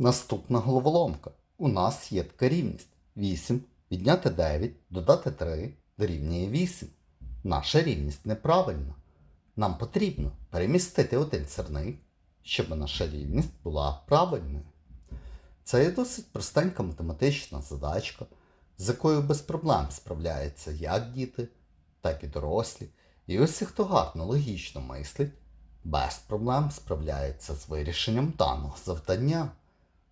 Наступна головоломка. У нас є така рівність. 8 відняти 9, додати 3 дорівнює 8. Наша рівність неправильна. Нам потрібно перемістити один сірник, щоб наша рівність була правильною. Це є досить простенька математична задачка, з якою без проблем справляються як діти, так і дорослі. І усі, хто гарно логічно мислить, без проблем справляється з вирішенням даного завдання.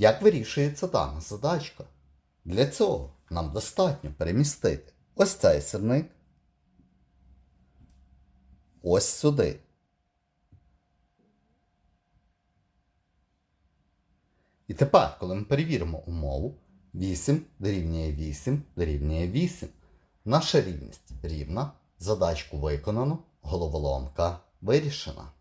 Як вирішується дана задачка? Для цього нам достатньо перемістити ось цей сірник ось сюди. І тепер, коли ми перевіримо умову, 8 дорівнює 8 дорівнює 8. Наша рівність рівна, задачку виконано, головоломка вирішена.